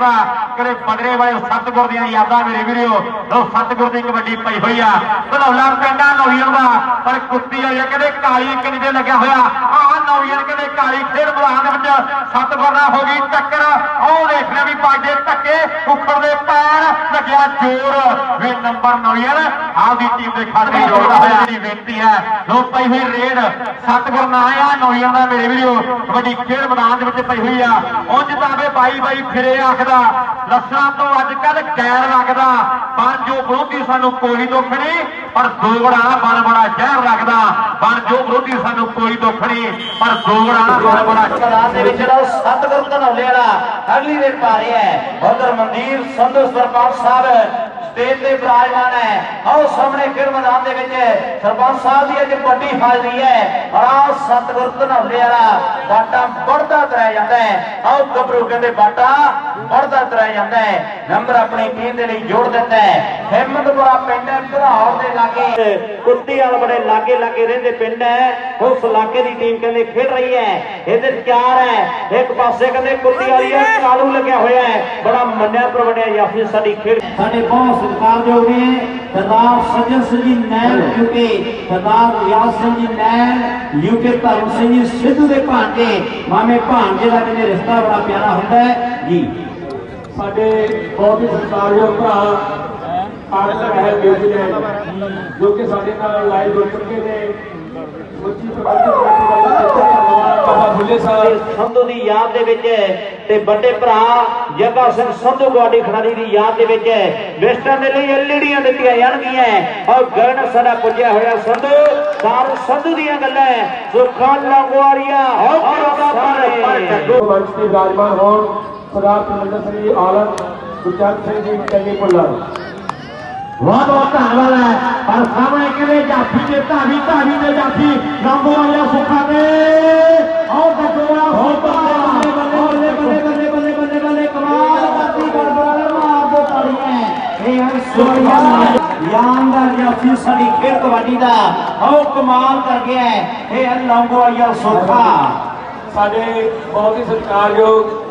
ਕਰੇ ਬਦਰੇ ਵਾਲੇ ਸਤਗੁਰ ਦੀਆਂ ਯਾਦਾਂ ਮੇਰੇ ਵੀਰੋ ਲੋ ਸਤਗੁਰ ਦੀ ਕਬੱਡੀ ਪਈ ਹੋਈ ਆ। ਧਨੌਲਾ ਪਿੰਡਾ ਨੌਜਣ ਦਾ ਪਰ ਕੁੱਤੀ ਵਾਲੀ ਆ, ਕਹਿੰਦੇ ਕਾਲੀ ਕਿੰਨੀ ਦੇ ਲੱਗਿਆ ਹੋਇਆ। ਆਹ ਨੌਜਣ ਕਹਿੰਦੇ ਕਾਲੀ ਖੇਡ ਮੈਦਾਨ ਦੇ ਵਿੱਚ ਸਤਗੁਰ ਨਾਲ ਹੋ ਗਈ ਟੱਕਰ। ਉਹ ਧੱਕੇ, ਉਖੜ ਦੇ ਪੈਰ, ਲੱਗਿਆ ਜ਼ੋਰ। ਵੀ ਨੰਬਰ ਨੌਜਣ ਆਪਦੀ ਟੀਮ ਦੇ ਖਾਤੇ ਜੋੜਦਾ ਹੋਇਆ ਜਿਹੜੀ ਬੇਨਤੀ ਹੈ। ਲੋ ਪਈ ਹੋਈ ਰੇਡ, ਸਤਗੁਰ ਨਾ ਆ ਨੌਜਣ ਦਾ ਮੇਰੇ ਵੀਰੋ। ਕਬੱਡੀ ਖੇਡ ਮੈਦਾਨ ਦੇ ਵਿੱਚ ਪਈ ਹੋਈ ਆ। ਉਂਝ ਤਾਂ ਵੇ ਬਾਈ ਬਾਈ ਫਿਰੇ ਆਖਦਾ ਲੱਸਾਂ ਤੋਂ ਅੱਜ ਕੱਲ ਗੈਰ ਲੱਗਦਾ। ਪਰ ਜੋ ਵਿਰੋਧੀ ਸਾਨੂੰ ਕੋਈ ਦੁੱਖ ਨਹੀਂ, ਪਰ ਦੋਗੜਾ ਬਣ ਬੜਾ ਜ਼ਹਿਰ ਲੱਗਦਾ। ਬਣ ਜੋ ਵਿਰੋਧੀ ਸਾਨੂੰ ਕੋਈ ਦੁੱਖ ਨਹੀਂ, ਪਰ ਦੋਗੜਾ ਬਣ ਬੜਾ ਮੈਦਾਨ ਦੇ ਵਿੱਚ ਜਿਹੜਾ ਸਤਗੁਰ ਧਨੌਲੇ ਵਾਲਾ, ਅਗਲੀ ਰੇਡ ਪਾ ਰਿਹਾ ਹੈ। ਉਧਰ ਮਨਦੀਪ ਸੰਧੂ ਸਰਪੰਚ ਸਾਹਿਬ ਸਟੇਜ ਤੇ ਵਿਰਾਜਮਾਨ ਹੈ। ਆਓ ਸਾਹਮਣੇ ਖੇਡ ਮੈਦਾਨ ਦੇ ਵਿੱਚ ਸਰਪੰਚ ਸਾਹਿਬ ਦੀ ਅੱਜ ਵੱਡੀ ਹਾਜ਼ਰੀ ਹੈ। ਔਰ ਆਹ ਸਤਗੁਰ ਧਨੌਲੇ ਵਾਲਾ ਬਾਟਾ ਵੜਦਾ ਤਰਿਆ ਜਾਂਦਾ ਹੈ। ਆਓ ਗੱਭਰੂ ਕਹਿੰਦੇ ਬਾਟਾ ਵੜਦਾ ਤਰਿਆ ਜਾਂਦਾ ਹੈ। ਨੰਬਰ ਆਪਣੀ ਟੀਮ ਦੇ ਲਈ ਜੋੜ ਦਿੰਦਾ ਹੈ। ਹਿੰਮਤਪੁਰਾ ਪਿੰਡ ਹੈ ਭਰਾਉ ਦੇ ਲਾਗੇ। ਕੁੱਤੀ ਵਾਲ ਬੜੇ ਲਾਗੇ ਲਾਗੇ ਰਹਿੰਦੇ ਪਿੰਡ ਹੈ। ਉਸ ਇਲਾਕੇ ਦੀ ਟੀਮ ਕਹਿੰਦੇ ਖੇਡ ਰਹੀ ਹੈ। ਇਹਦੇ ਚਾਰ ਹੈ। ਇੱਕ ਪਾਸੇ ਕਹਿੰਦੇ ਕੁੱਤੀ ਵਾਲੀ ਹੈ ਕਾਲੂ ਲੱਗਿਆ ਹੋਇਆ ਹੈ। ਬੜਾ ਮੰਨਿਆ ਪ੍ਰਵਣਿਆ ਯਾਫੀ ਸਾਡੀ ਖੇਡ ਸਾਡੇ ਬਹੁਤ ਸਤਿਕਾਰਯੋਗ ਨੇ ਸਰਦਾਰ ਸੱਜਣ ਸਿੰਘ ਜੀ ਨੈਣ ਯੂਕੇ ਸਰਦਾਰ ਰਿਆਜ਼ ਸਿੰਘ ਜੀ ਨੈਣ ਯੂਕੇ ਧਰਮ ਸਿੰਘ ਜੀ ਸਿੱਧੂ ਦੇ ਭਾਂਜੇ ਮਾਮੇ ਭਾਂਜੇ ਦਾ ਕਹਿੰਦੇ ਰਿਸ਼ਤਾ ਬੜਾ ਪਿਆਰਾ ਹੁੰਦਾ ਹੈ। ਜੀ। ਸਾਡੇ ਬਹੁਤ ਹੀ ਸਤਿਕਾਰਯੋਗ ਭਰਾ ਰਹਿਲ ਗਿਲ ਜੀ ਕਿ ਸਾਡੇ ਨਾਲ ਲਾਈਵ ਜੁੜ ਚੁੱਕੇ ਨੇ ਮੁੱਚੀ ਪ੍ਰਬੰਧਕ ਕਮੇਟੀ ਵੱਲੋਂ ਦਿੱਤਾ ਧੰਨਵਾਦ ਬਾਬਾ ਬੁੱਲੇ ਸਾਹਿਬ ਸੰਧੂ ਦੀ ਯਾਦ ਦੇ ਵਿੱਚ ਤੇ ਵੱਡੇ ਭਰਾ ਜੱਗਾ ਸਿੰਘ ਸੰਧੂ ਗਵਾਡੀ ਖਿਡਾਰੀ ਦੀ ਯਾਦ ਦੇ ਵਿੱਚ ਵੈਸਟਰਨ ਦੇ ਲਈ ਐਲਈਡੀਆਂ ਦਿੱਤੀਆਂ ਜਾਣਗੀਆਂ ਔਰ ਗਗਨ ਸਾਡਾ ਪੁੱਜਿਆ ਹੋਇਆ ਸੰਧੂ ਸਾਰ ਸੰਧੂ ਦੀਆਂ ਗੱਲਾਂ ਸੁਖਾਂ ਲੰਗਵਾਰੀਆ ਔਰ ਉਹਦਾ ਪਰ ਜੋ ਮੰਚ ਤੇ ਵਿਰਾਜਮਾਨ ਹੋਣ ਸਰਦਾਰ ਪਰਮਿੰਦਰ ਸਿੰਘ ਜੀ ਆਲਮ ਗੁਰਚਰਨ ਸਿੰਘ ਜੀ ਚੰਗੀ ਪੁੱਲਾ ਬਹੁਤ ਬਹੁਤ ਧੰਨਵਾਦ ਹੈ। ਪਰ ਸਾਹਮਣੇ ਕਿਹਦੇ ਜਾਫੀ ਦੇ ਧਾਵੀ ਧਾਵੀ ਦੇ ਜਾਫੀ ਨੰਬੋ ਵਾਲਿਆ ਯਾਨਦਾਰ ਜਾਫੀ ਸਾਡੀ ਖੇਡ ਕਬੱਡੀ ਦਾ, ਉਹ ਕਮਾਲ ਕਰ ਗਿਆ ਹੈ। ਇਹ ਹੈ ਲੰਗੋਵਾਲੀਆ ਸੋਖਾ ਸਾਡੇ ਬਹੁਤ ਹੀ ਸਤਿਕਾਰਯੋਗ